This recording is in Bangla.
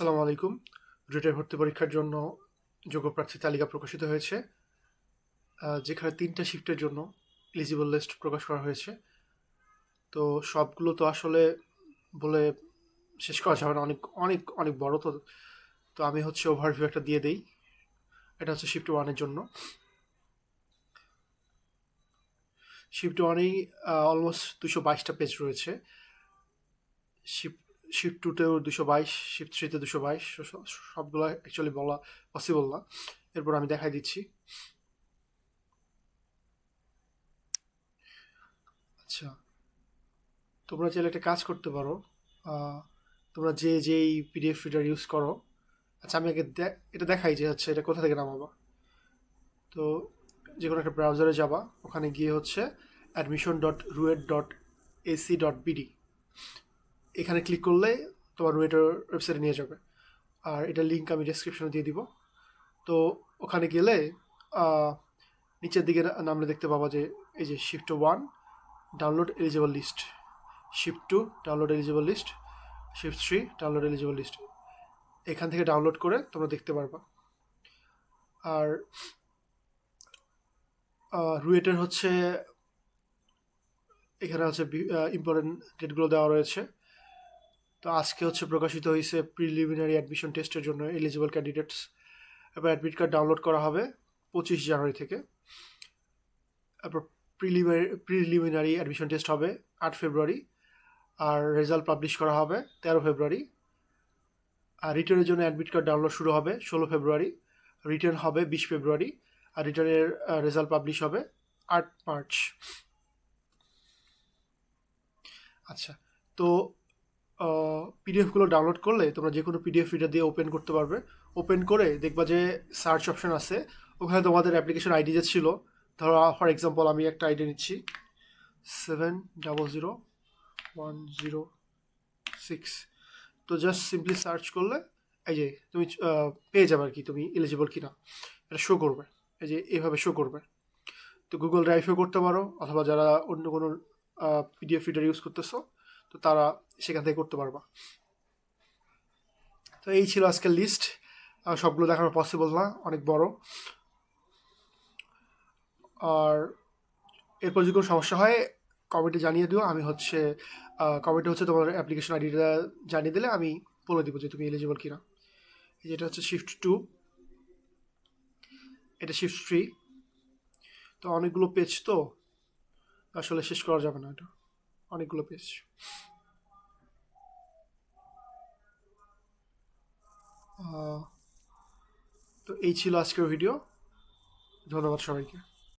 আসসালামু আলাইকুম। রুটের ভর্তি পরীক্ষার জন্য যোগ্য প্রার্থী তালিকা প্রকাশিত হয়েছে। যেখানে তিনটা শিফটের জন্য এলিজিবল লিস্ট প্রকাশ করা হয়েছে। তো সবগুলো তো আসলে বলে শেষ করা যাবে না। অনেক অনেক অনেক বড় তো। তো আমি হচ্ছে ওভারভিউ একটা দিয়ে দেই। এটা হচ্ছে শিফট ওয়ানের জন্য। শিফট ওয়ানেই অলমোস্ট দুশো বাইশটা পেজ রয়েছে। শিফট শিফট টুতেও দুশো বাইশ শিফট থ্রিতে দুশো বাইশ সবগুলো অ্যাকচুয়ালি বলা পসিবল না। এরপর আমি দেখাই দিচ্ছি। আচ্ছা তোমরা চাইলে একটা কাজ করতে পারো। তোমরা যে যেই পিডিএফ রিডার ইউজ করো। আচ্ছা আমি আগে এটা দেখাই যে হচ্ছে এটা কোথা থেকে নামাবা। তো যে কোনো একটা ব্রাউজারে যাবা, ওখানে গিয়ে হচ্ছে admission dot RUET dot ac dot BD এখানে ক্লিক করলে তোমার রুয়েটার ওয়েবসাইটে নিয়ে যাবে। আর এটার লিঙ্ক আমি ডেসক্রিপশনে দিয়ে দিব। তো ওখানে গেলে নিচের দিকে নামলে দেখতে পাবা যে, এই যে shift one download eligible list shift two download eligible list shift three download eligible list এখান থেকে ডাউনলোড করে তোমরা দেখতে পারবা। আর রুয়েটের হচ্ছে, এখানে হচ্ছে ইম্পর্টেন্ট ডেটগুলো দেওয়া রয়েছে। তো আজকে হচ্ছে প্রকাশিত হয়েছে প্রিলিমিনারি অ্যাডমিশন টেস্টের জন্য এলিজিবল ক্যান্ডিডেটস এবার অ্যাডমিট কার্ড ডাউনলোড করা হবে পঁচিশ জানুয়ারি থেকে। তারপর প্রিলিমিনারি প্রিলিমিনারি অ্যাডমিশন টেস্ট হবে আট ফেব্রুয়ারি আর রেজাল্ট পাবলিশ করা হবে তেরো ফেব্রুয়ারি। আর রিটার্নের জন্য অ্যাডমিট কার্ড ডাউনলোড শুরু হবে ষোলো ফেব্রুয়ারি রিটার্ন হবে বিশ ফেব্রুয়ারি আর রিটার্নের রেজাল্ট পাবলিশ হবে আট মার্চ। আচ্ছা তো পিডিএফগুলো ডাউনলোড করলে তোমরা যে কোনো পিডিএফ রিডার দিয়ে ওপেন করতে পারবে। ওপেন করে দেখবা যে সার্চ অপশন আছে। ওখানে তোমাদের অ্যাপ্লিকেশন আইডি যে ছিল, ধরো ফর এক্সাম্পল আমি একটা আইডি নিচ্ছি। Seven double zero one zero six তো জাস্ট সিম্পলি সার্চ করলে, এই যে, তুমি পেয়ে যাবে আর কি, তুমি এলিজিবল কিনা। এটা শো করবে। এই যে, এভাবে শো করবে। তো গুগল ড্রাইভেও করতে পারো, অথবা যারা অন্য কোনো পিডিএফ রিডার ইউজ করতেছো তো তারা সেখান থেকে করতে পারবা। তো এই ছিল আজকের লিস্ট সবগুলো দেখানো পসিবল না, অনেক বড়। আর এরপর যদি কোনো সমস্যা হয় কমেন্টে জানিয়ে দিও। আমি হচ্ছে কমেন্টে হচ্ছে তোমার অ্যাপ্লিকেশন আইডিটা জানিয়ে দিলে আমি বলে দিব যে তুমি এলিজিবল কিনা। যেটা হচ্ছে শিফট টু এটা শিফট থ্রি তো অনেকগুলো পেজ তো আসলে শেষ করা যাবে না এটা। অনেকগুলো পেজ তো এই ছিল আজকের ভিডিও ধন্যবাদ সবাইকে।